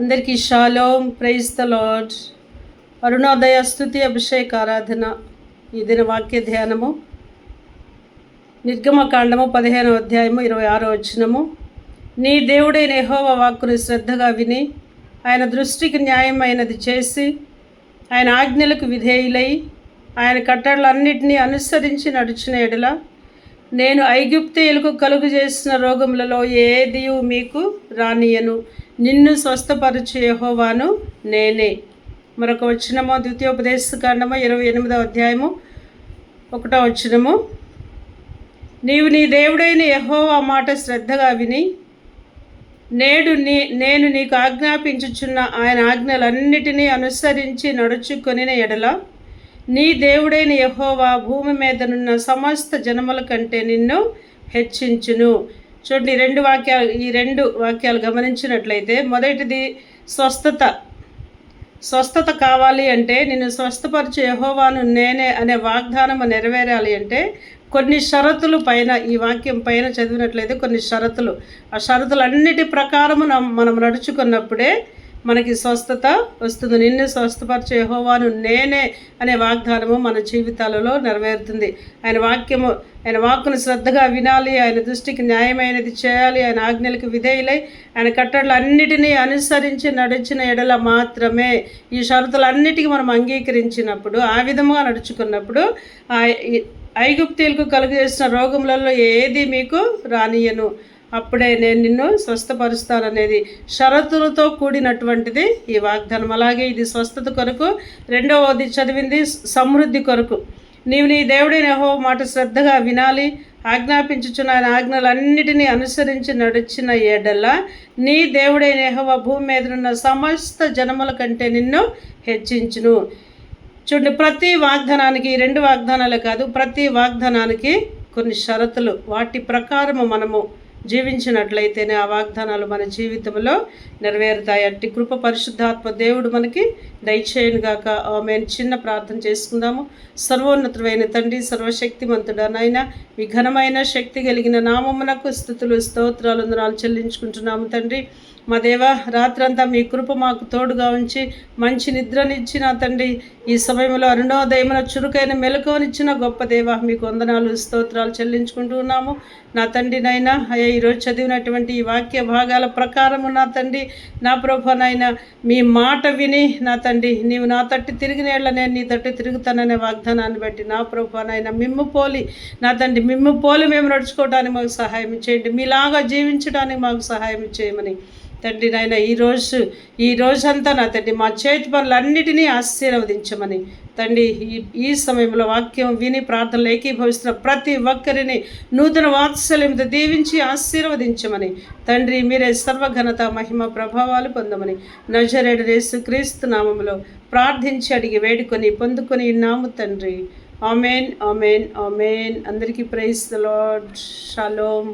అందరికీ shalom praise the lord. Arunodaya స్థుతి అభిషేక ఆరాధన. ఈ దిన వాక్య ధ్యానము. నిర్గమకాండము పదిహేనవ అధ్యాయము ఇరవై ఆరో వచ్చినము నీ దేవుడైన ఎహోవ వాక్కును శ్రద్ధగా విని ఆయన దృష్టికి న్యాయమైనది చేసి ఆయన ఆజ్ఞలకు విధేయులై ఆయన కట్టడలన్నిటినీ అనుసరించి నడిచిన ఎడల నేను ఐగుప్తీయులకు కలుగు చేసిన రోగములలో ఏదియు మీకు రానియను. నిన్ను స్వస్థపరచు యహోవాను నేనే. మరొక వచ్చినము ద్వితీయోపదేశ కాండము ఇరవై ఎనిమిదవ అధ్యాయము ఒకటో వచ్చినము నీవు నీ దేవుడైన యహోవా మాట శ్రద్ధగా విని నేడు నీ నేను నీకు ఆజ్ఞాపించుచున్న ఆయన ఆజ్ఞలన్నిటినీ అనుసరించి నడుచుకొనిన ఎడల నీ దేవుడైన యహోవా భూమి మీదనున్న సమస్త జనముల కంటే నిన్ను హెచ్చించును. చూడండి రెండు వాక్యాలు ఈ రెండు వాక్యాలు గమనించినట్లయితే మొదటిది స్వస్థత. స్వస్థత కావాలి అంటే నిన్ను స్వస్థపరిచే యహోవాను నేనే అనే వాగ్దానము నెరవేరాలి అంటే కొన్ని షరతులు పైన ఈ వాక్యం పైన చదివినట్లయితే కొన్ని షరతులు. ఆ షరతులన్నిటి ప్రకారము మనం నడుచుకున్నప్పుడే మనకి స్వస్థత వస్తుంది. నిన్ను స్వస్థపరిచే హోవాను నేనే అనే వాగ్దానము మన జీవితాలలో నెరవేరుతుంది. ఆయన వాక్యము ఆయన వాక్కును శ్రద్ధగా వినాలి ఆయన దృష్టికి న్యాయమైనది చేయాలి ఆయన ఆజ్ఞలకు విధేయులై ఆయన కట్టడలు అన్నిటినీ అనుసరించి నడిచిన ఎడల మాత్రమే. ఈ షరతులన్నిటికీ మనం అంగీకరించినప్పుడు ఆ విధముగా నడుచుకున్నప్పుడు ఆ కలుగజేసిన రోగములలో ఏది మీకు రానియను. అప్పుడే నేను నిన్ను స్వస్థపరుస్తాననేది షరతులతో కూడినటువంటిది ఈ వాగ్దానం. అలాగే ఇది స్వస్థత కొరకు రెండవది చదివింది సమృద్ధి కొరకు. నీవు నీ దేవుడైన హో మాట శ్రద్ధగా వినాలి ఆజ్ఞాపించుచున్న ఆయన ఆజ్ఞలన్నిటినీ అనుసరించి నడిచిన ఏడల నీ దేవుడైన యెహోవా భూమి మీద ఉన్న సమస్త జనముల కంటే నిన్ను హెచ్చించును. చూడండి ప్రతి వాగ్దానానికి రెండు వాగ్దానాలే కాదు ప్రతి వాగ్దానానికి కొన్ని షరతులు. వాటి ప్రకారము మనము జీవించినట్లయితేనే ఆ వాగ్దానాలు మన జీవితంలో నెరవేరుతాయి. అట్టి కృప పరిశుద్ధాత్మ దేవుడు మనకి దయచేయను గాక మేము చిన్న ప్రార్థన చేసుకుందాము. సర్వోన్నతమైన తండ్రి సర్వశక్తిమంతుడా నాయన మీ ఘనమైన శక్తి కలిగిన నామమునకు స్థుతులు స్తోత్రాలు వందనాలు చెల్లించుకుంటున్నాము తండ్రి. మా దేవ రాత్రంతా మీ కృప మాకు తోడుగా ఉంచి మంచి నిద్రనిచ్చిన తండ్రి. ఈ సమయంలో అరుణోదయమున చురుకైన మెలకువనిచ్చిన గొప్ప దేవ మీకు వందనాలు స్తోత్రాలు చెల్లించుకుంటూ ఉన్నాము. నా తండ్రి నైనా అయ్యా ఈరోజు చదివినటువంటి ఈ వాక్య భాగాల ప్రకారము నా తండ్రి నా ప్రభు నాయన మీ మాట విని నా తండ్రి నీవు నా తట్టు తిరిగినేళ్ళ నేను నీ తట్టు తిరుగుతాననే వాగ్దానాన్ని బట్టి నా ప్రభు నాయన మిమ్ము పోలి నా తండ్రి మిమ్ము పోలి మేము నడుచుకోవడానికి మాకు సహాయం చేయండి. మీలాగా జీవించడానికి మాకు సహాయం చేయమని తండ్రి నాయన ఈరోజు ఈ రోజంతా నా తండ్రి మా చేతి పనులన్నిటినీ ఆశీర్వదించమని. తండ్రి ఈ ఈ సమయంలో వాక్యం విని ప్రార్థనలు ఏకీభవిస్తున్న ప్రతి ఒక్కరిని నూతన వాత్సల్యంతో దీవించి ఆశీర్వదించమని. తండ్రి మీరే సర్వఘనత మహిమ ప్రభావాలు పొందమని. నజరేడు రేసు క్రీస్తు నామములో ప్రార్థించి అడిగి వేడుకొని పొందుకొని నాము తండ్రి. Amen amen amen. అందరికీ ప్రైస్ లాడ్ షలోమ్.